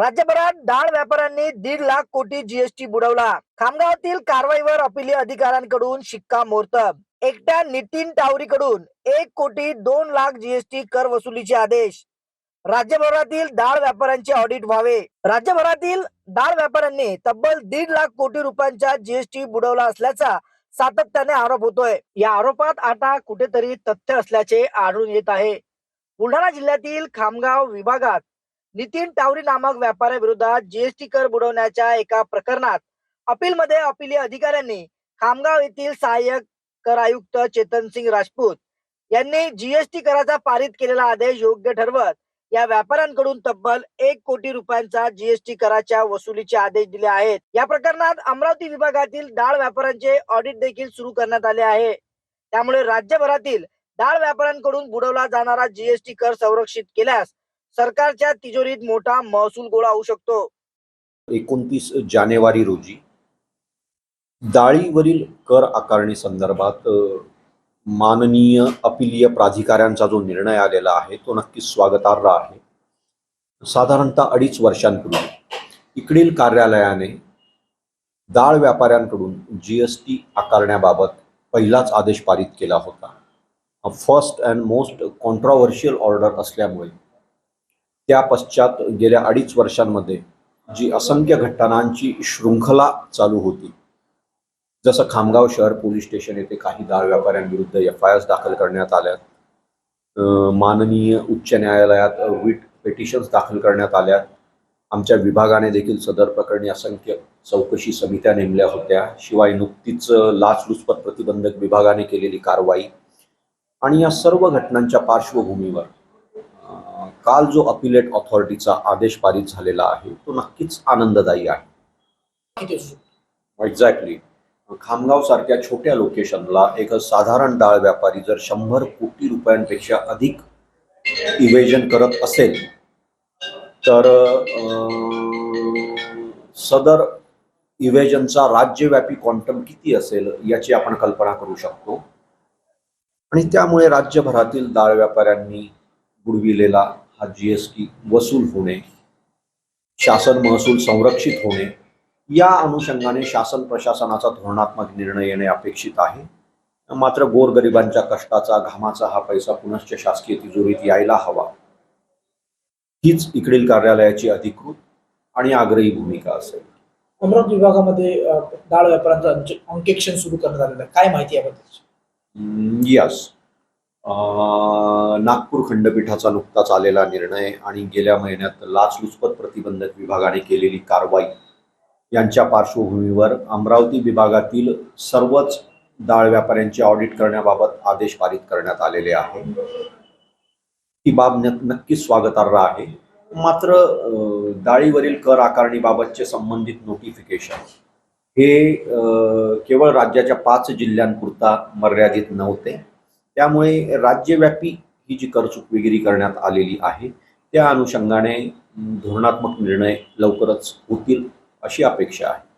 राज्यभरात डाळ व्यापाऱ्यांनी दीड लाख कोटी जीएसटी बुडवला. खामगावातील कारवाईवर अपिली अधिकाऱ्यांकडून शिक्कामोर्तब. एकट्या नितीन टावरीकडून एक कोटी दोन लाख जीएसटी कर वसुलीचे आदेश. राज्यभरातील डाळ व्यापाऱ्यांचे ऑडिट व्हावे. राज्यभरातील डाळ व्यापाऱ्यांनी तब्बल दीड लाख कोटी रुपयांचा जीएसटी बुडवला असल्याचा सातत्याने आरोप होतोय. या आरोपात आता कुठेतरी तथ्य असल्याचे आढळून येत आहे. बुलढाणा जिल्ह्यातील खामगाव विभागात नितीन टावरी नामक व्यापाऱ्याविरोधात जीएसटी कर बुडवण्याच्या एका प्रकरणात अपीलमध्ये अपिली अधिकाऱ्यांनी खामगाव येथील सहाय्यक कर आयुक्त चेतन सिंग राजपूत यांनी जीएसटी कराचा पारित केलेला आदेश योग्य ठरवत या व्यापाऱ्यांकडून तब्बल एक कोटी रुपयांचा जीएसटी कराच्या वसुलीचे आदेश दिले आहेत. या प्रकरणात अमरावती विभागातील डाळ व्यापाऱ्यांचे ऑडिट देखील सुरू करण्यात आले आहे. त्यामुळे राज्यभरातील डाळ व्यापाऱ्यांकडून बुडवला जाणारा जीएसटी कर संरक्षित केल्यास सरकारच्या तिजोरीत मोठा महसूल गोळा होऊ शकतो. एकोणतीस जानेवारी रोजी डाळीवरील कर आकारणी संदर्भात माननीय अपिलीय प्राधिकाऱ्यांचा जो निर्णय आलेला आहे तो नक्कीच स्वागतार्ह आहे. साधारणतः अडीच वर्षांपूर्वी इकडील कार्यालयाने डाळ व्यापाऱ्यांकडून जी एस टी आकारण्याबाबत पहिलाच आदेश पारित केला होता. First and most controversial order असल्यामुळे त्या पश्चात गेल्या अडीच वर्षांमध्ये जी असंख्य घटनांची शृंखला चालू होती. जसं खामगाव शहर पोलीस स्टेशन येथे काही दाळ व्यापाऱ्यांविरुद्ध एफ आय आर दाखल करण्यात आल्यात अं, माननीय उच्च न्यायालयात विट पेटिशन्स दाखल करण्यात आल्यात आमच्या विभागाने देखील सदर प्रकरणी असंख्य चौकशी समित्या नेमल्या होत्या. शिवाय नुकतीच लाचलुचपत प्रतिबंधक विभागाने केलेली कारवाई. आणि या सर्व घटनांच्या पार्श्वभूमीवर काल जो अपिलेट ऑथॉरिटीचा आदेश पारित झालेला आहे तो नक्कीच आनंददायी आहे. एक्झॅक्टली खामगाव सारख्या छोट्या लोकेशनला एक साधारण डाळ व्यापारी जर शंभर कोटी रुपयांपेक्षा अधिक इवेजन करत असेल तर सदर इवेजनचा राज्यव्यापी क्वांटम किती असेल याची आपण कल्पना करू शकतो. आणि त्यामुळे राज्यभरातील डाळ व्यापाऱ्यांनी बुडविलेला हा जी एस टी वसूल होणे शासन महसूल संरक्षित होणे या अनुषंगाने शासन प्रशासनाचा धोरणात्मक निर्णय येणे अपेक्षित आहे. मात्र गोरगरिबांच्या कष्टाचा घामाचा हा पैसा पुनश्च शासकीय तिजोरीत यायला हवा. हीच इकडील कार्यालयाची अधिकृत आणि आग्रही भूमिका असेल. अमरावती विभागामध्ये डाळ व्यापाऱ्यांचं अंक- अंकेक्षण सुरू करण्यात आलेलं आहे. काय माहिती याबद्दल? यस नागपूर खंडपीठाचा नुकताच आलेला निर्णय आणि गेल्या महिन्यात लाचलुचपत प्रतिबंधक विभागाने केलेली कारवाई यांच्या पार्श्वभूमीवर अमरावती विभागातील सर्वच डाळ व्यापाऱ्यांचे ऑडिट करण्याबाबत आदेश पारित करण्यात आलेले आहे. ही बाब नक्की नक्कीच स्वागतार्ह आहे. मात्र डाळीवरील कर आकारणीबाबतचे संबंधित नोटिफिकेशन हे केवळ राज्याच्या पाच जिल्ह्यांपुरता मर्यादित नव्हते. त्यामुळे राज्यव्यापी ही जी करचुकवेगिरी करण्यात आलेली आहे त्या अनुषंगाने धोरणात्मक निर्णय लवकरच होतील अशी अपेक्षा आहे.